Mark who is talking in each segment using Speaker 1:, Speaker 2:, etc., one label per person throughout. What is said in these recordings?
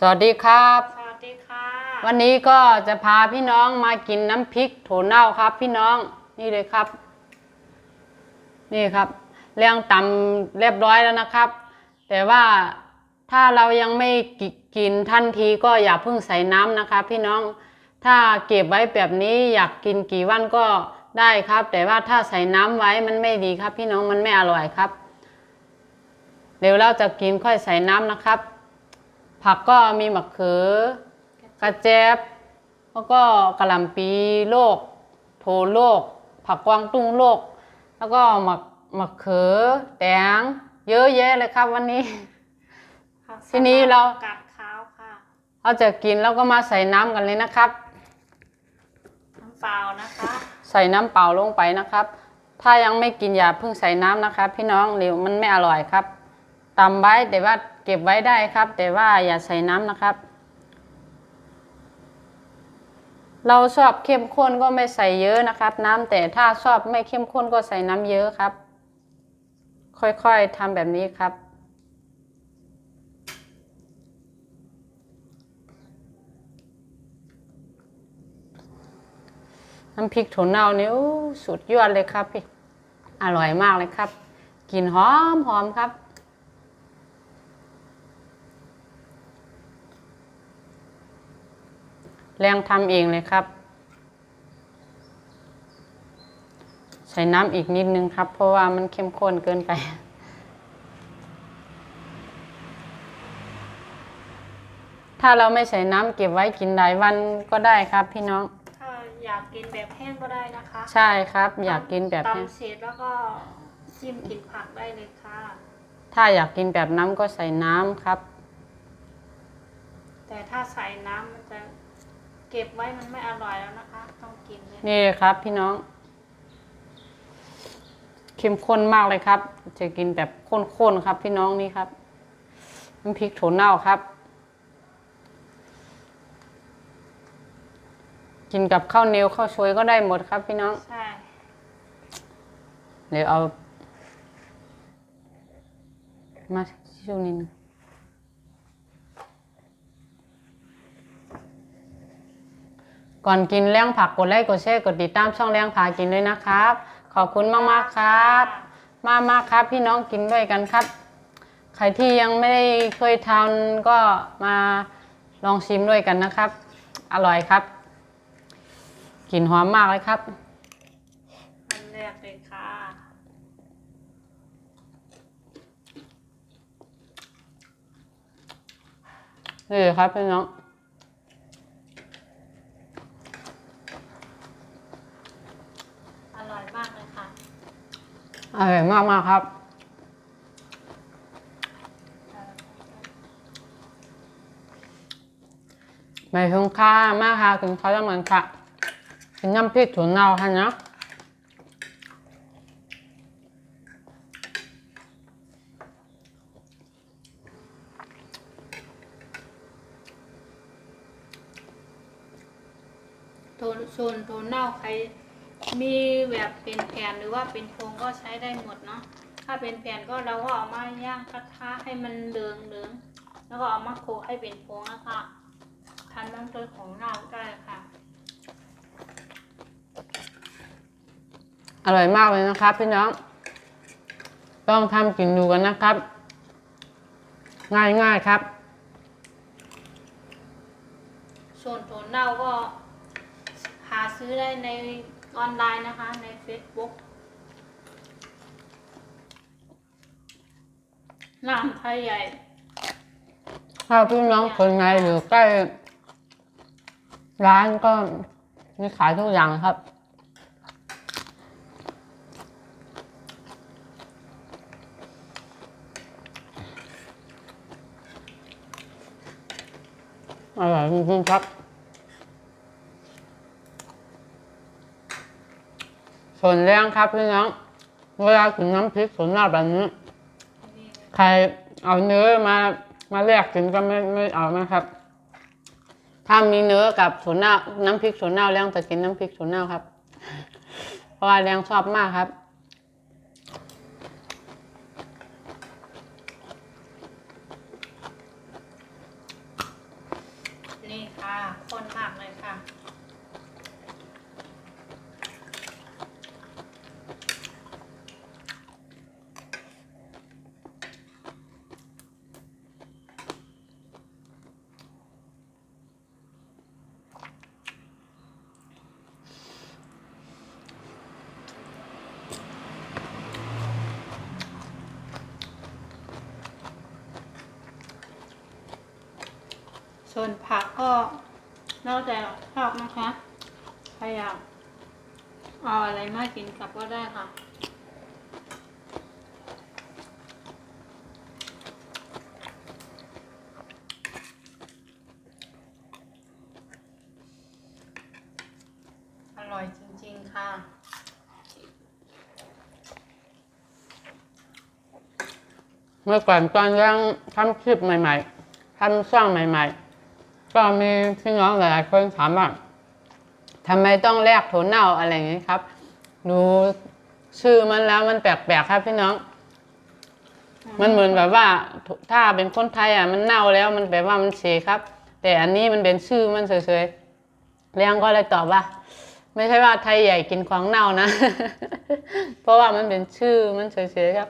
Speaker 1: สวัสดีครับ
Speaker 2: สวัสดีค่ะ
Speaker 1: วันนี้ก็จะพาพี่น้องมากินน้ำพริกโถเน่าครับ พี่น้องนี่เลยครับ นี่ครับเรียงตำเรียบร้อยแล้วนะครับ แต่ว่าถ้าเรายังไม่กิกินทันทีก็อย่าเพิ่งใส่น้ำนะครับพี่น้องถ้าเก็บไว้แบบนี้อยากกินกี่วันก็ได้ครับ แต่ว่าถ้าใส่น้ำไว้มันไม่ดีครับ พี่น้องมันไม่อร่อยครับ เดี๋ยวเราจะกินค่อยใส่น้ำนะครับ ผักก็มีมะเขือกระเจี๊ยบแล้วก็กระหล่ำปีโลก โถโลก ผักกวางตุ้งโลก แล้วก็มะมะเขือแตงเยอะแยะเลยครับวันนี้
Speaker 2: ค่ะ
Speaker 1: ทีนี้เรา
Speaker 2: กัดขาวค่ะ
Speaker 1: เราจะกินแล้วก็มาใส่น้ำกันเลยนะครับ
Speaker 2: น้ำเปล่านะคะ
Speaker 1: ใส่น้ำเปล่าลงไปนะครับ ถ้ายังไม่กินอย่าเพิ่งใส่น้ำนะครับพี่น้องเดี๋ยวมันไม่อร่อยครับตำไว้แต่ว่า เก็บไว้ได้ครับ แต่ว่าอย่าใส่น้ำนะครับ เราชอบเข้มข้นก็ไม่ใส่เยอะนะครับ น้ำแต่ถ้าชอบไม่เข้มข้นก็ใส่น้ำเยอะครับ ค่อยๆทำแบบนี้ครับน้ำพริกถั่วเน่านี่อู้สุดยอดเลยครับพี่ อร่อยมากเลยครับกลิ่นหอมหอมครับ แรงทำเองเลยครับ ใส่น้ำอีกนิดนึงครับ เพราะว่ามันเข้มข้นเกินไป ถ้าเราไม่ใส่น้ำเก็บไว้กินหลายวันก็ได้ครับพี่น้อง
Speaker 2: ถ้าอยากกินแบบแห้งก็ได้นะคะ
Speaker 1: ใช่ครับ อยากกินแบบนี้
Speaker 2: ตำเสร็จแล้วก็จิ้มกินผักได้เลยค่ะ
Speaker 1: ถ้าอยากกินแบบน้ำก็ใส่น้ำครับ
Speaker 2: แต่ถ้าใส่น้ำมันจะเก็บไว้มันไม่อร่อยแล้วนะคะ ต้องกินเลย
Speaker 1: นี่เลยครับ พี่น้องเข้มข้นมากเลยครับ จะกินแบบข้นๆครับพี่น้องนี่ครับน้ำพริกโถเน่าครับ กินกับข้าวเหนียวข้าวชวยก็ได้หมดครับ พี่น้อง
Speaker 2: ใช่
Speaker 1: เดี๋ยวเอา มาช่วงนี้นึง ก่อนกินเลี้ยงผักกดไลค์กดแชร์กดติดตามช่องเลี้ยงผากินด้วยนะครับ ขอบคุณมากๆครับ มากมากๆครับ พี่น้องกินด้วยกันครับ ใครที่ยังไม่ได้เคยทานก็มาลองชิมด้วยกันนะครับ อร่อยครับกลิ่นหอมมากเลยครับ
Speaker 2: อันแรกเลยค่ะ
Speaker 1: นี่ครับพี่น้อง
Speaker 2: อร่อยมากเลยค่ะ
Speaker 1: อร่อยมากมากครับ ไม่คุ้มค่ามากค่ะกินข้าวเหมือนค่ะกินน้ำพริกถั่วเน่าค่ะเนาะ
Speaker 2: โทนส่วนโทนเน่าใคร มีแบบเป็นแผ่นหรือว่าเป็นพวงก็ใช้ได้หมดเนาะถ้าเป็นแผ่นก็เราก็เอามาย่างกระทะให้มันเหลืองเหลืองๆแล้วก็เอามาโขลกให้เป็นพวงนะคะทานน้ำตัวของเน่าได้ค่ะ
Speaker 1: อร่อยมากเลยนะครับ พี่น้อง ต้องทำกินดูกันนะครับ ง่ายง่ายๆครับ
Speaker 2: ส่วนโทนเน่าก็หาซื้อได้ใน ออนไลน์นะคะใน Facebook น้ำไทยใหญ่
Speaker 1: ถ้าพี่น้องคนไหนอยู่ใกล้ ร้านก็มีขายทุกอย่างครับ อร่อยจริงๆครับ ส่วนเลี้ยงครับพี่น้อง เวลากินน้ำพริกส่วนหน้าแบบนี้ ใครเอาเนื้อมามาแลกกินก็ไม่ไม่เอานะครับ ถ้ามีเนื้อกับถั่วเน่าน้ำพริกถั่วเน่าเลี้ยงจะกินน้ำพริกถั่วเน่าครับ เพราะว่าเลี้ยงชอบมากครับ
Speaker 2: นี่ค่ะข้นมากเลยค่ะ ส่วนผักก็นอกจากชอบนะคะใครอยากเอาอะไรมากินกับก็ได้ค่ะ อร่อยจริงๆค่ะ
Speaker 1: เมื่อก่อนตอนยังทำคลิปใหม่ ๆทำช่องใหม่ ๆ ก็มีพี่น้องหลายๆคนถามว่าทำไมต้องแลกโถเน่าอะไรอย่างนี้ครับ ดูชื่อมันแล้วมันแปลกๆครับพี่น้อง มันเหมือนแบบว่าถ้าเป็นคนไทยอะมันเน่าแล้วมันแปลว่ามันเสียครับ แต่อันนี้มันเป็นชื่อมันเฉยๆเลี้ยงก็เลยตอบว่า ไม่ใช่ว่าไทยใหญ่กินของเน่านะ เพราะว่ามันเป็นชื่อมันเฉยๆครับ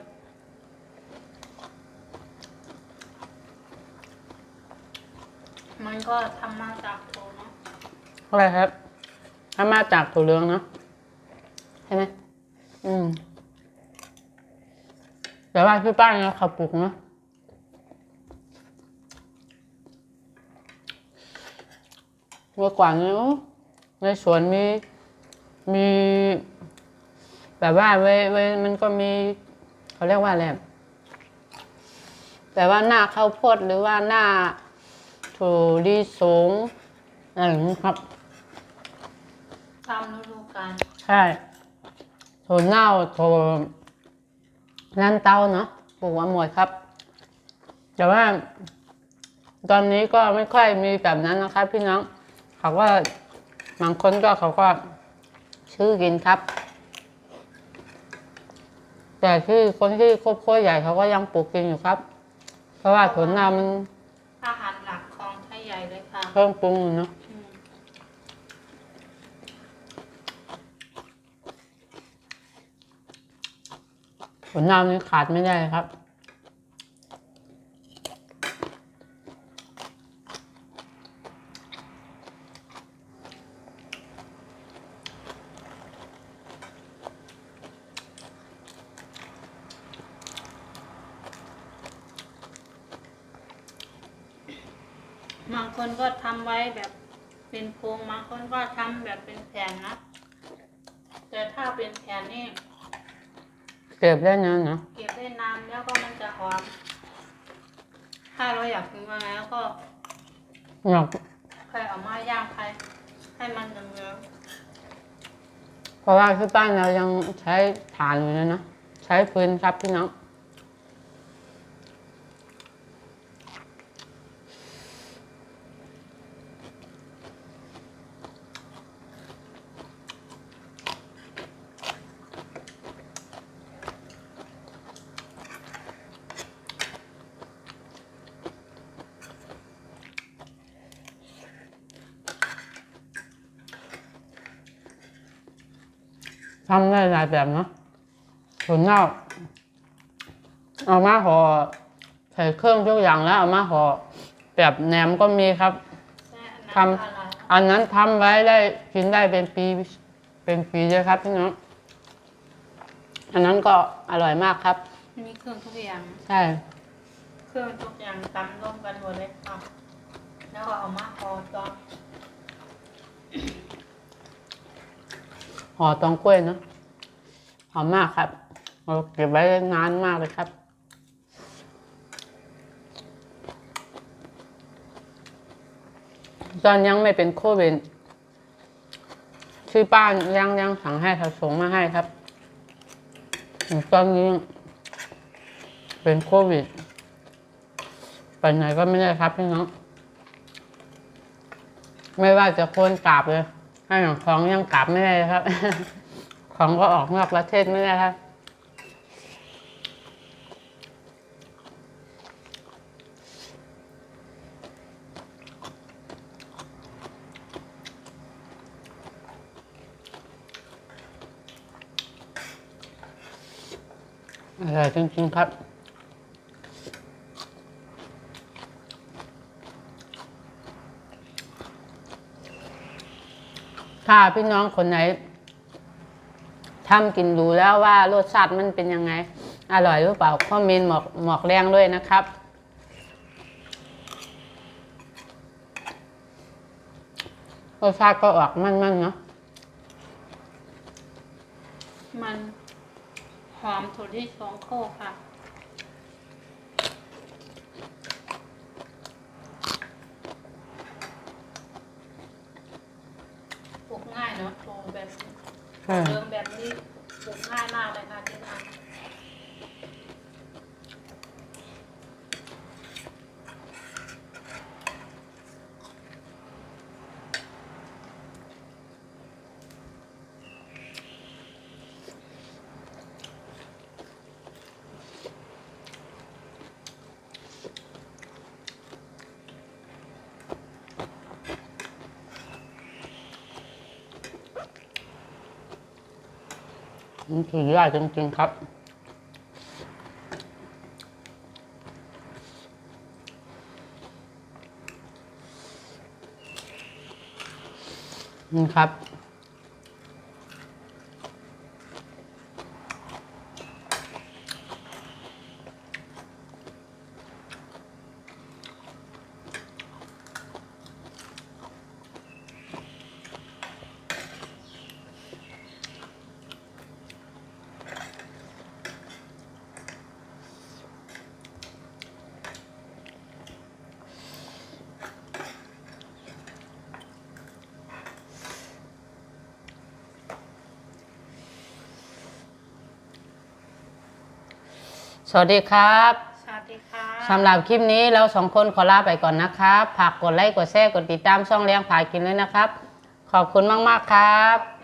Speaker 2: มันก็ทำมาจากโถเนาะ
Speaker 1: อะไรครับถ้ามาจากถั่วเหลืองเนาะใช่ไหมอืมแต่ว่าที่บ้านเราเขาปลูกเนาะเมื่อก่อนเนี่ยในสวนมีมี แบบว่าเว้เว้ยมันก็มีเขาเรียกว่าอะไรแต่ว่าหน้าข้าวโพดหรือว่าหน้า ถั่วลิสงอะไรอย่างนี้ครับ
Speaker 2: ตามฤดูกาล
Speaker 1: ใช่ถั่วเน่าถั่วลันเตาเนาะปลูกมาหมดครับ แต่ว่า ตอนนี้ก็ไม่ค่อยมีแบบนั้นนะครับ พี่น้อง เขาก็บางคนก็เขาก็ซื้อกินครับ แต่ที่คนที่ครอบครัวใหญ่เขาก็ยังปลูกกินอยู่ครับ เพราะว่าถั่วเน่ามัน
Speaker 2: อาหารหลัก ของไทยใหญ่เลยค่ะ
Speaker 1: เครื่องปรุงอยู่เนาะ
Speaker 2: อืม
Speaker 1: ถั่วเน่านี่ขาดไม่ได้ครับ
Speaker 2: คนก็ทำไว้แบบเป็นโพรงบางคนก็ทำแบบเป็นแผ่นนะ แต่ถ้าเป็นแผ่นนี่
Speaker 1: เก็บได้นานเนาะ
Speaker 2: เก็บได้นานแล้วก็มันจะหอม ถ้าเราอยากกินมาแล้วก็
Speaker 1: อยาก
Speaker 2: ค่อยเอามาย่างไปให้มันเหลือง
Speaker 1: เพราะว่าที่บ้านเรายังใช้ถ่านอยู่เลยนะใช้ฟืนครับพี่น้อง ทำได้หลายแบบเนาะถั่วเน่าเอามาห่อใส่เครื่องทุกอย่างแล้วเอามาห่อแบบแหนมก็มีครับ
Speaker 2: ๆใช่อันนั้น
Speaker 1: ท
Speaker 2: อร่อยำ
Speaker 1: อันนั้นทำไว้ได้กินได้เป็นปีเป็นปีเลยครับพี่น้องอันนั้นก็อร่อยมากครับ
Speaker 2: มีเครื่องทุกอย่าง
Speaker 1: ใช่
Speaker 2: เครื่องทุกอย่างตำรวมกันหมดเลยค่ะแล้วก็เอามาห่อตอน
Speaker 1: ห่อตองกล้วยเนาะหอมมากครับเราเก็บไว้นานมากเลยครับ ตอนยังไม่เป็นโควิดที่บ้านยังยังสั่งให้เขาส่งมาให้ครับตอนนี้เป็นโควิดไปไหนก็ไม่ได้ครับพี่น้อง ไม่ว่าจะคนกราบเลย ให้ของยังกลับไม่ได้ครับ ของก็ออกนอกประเทศไม่ได้ครับอร่อยจริงๆครับ ถ้าพี่น้องคนไหนทำกินดูแล้วว่ารสชาติมันเป็นยังไง อร่อยหรือเปล่าคอมเมนต์หมอกหมอกแรงด้วยนะครับ รสชาติก็ออกมันๆเนาะ
Speaker 2: มันหอมถั่วที่สองโคกค่ะ ปลูกง่ายเนาะโถแบบ เดิมแบบนี้ปลูกง่ายมากเลยค่ะที่ท
Speaker 1: มัน สุดยอดจริงๆครับนี่ครับ สวัสดีครับำ
Speaker 2: สวัสดีค่ะ
Speaker 1: สำหรับคลิปนี้เราสองคนขอลาไปก่อนนะครับฝากกดไลค์กดแชร์กดติดตามช่องเลี้ยงผากินเลยนะครับ ขอบคุณมาก ๆ ครับ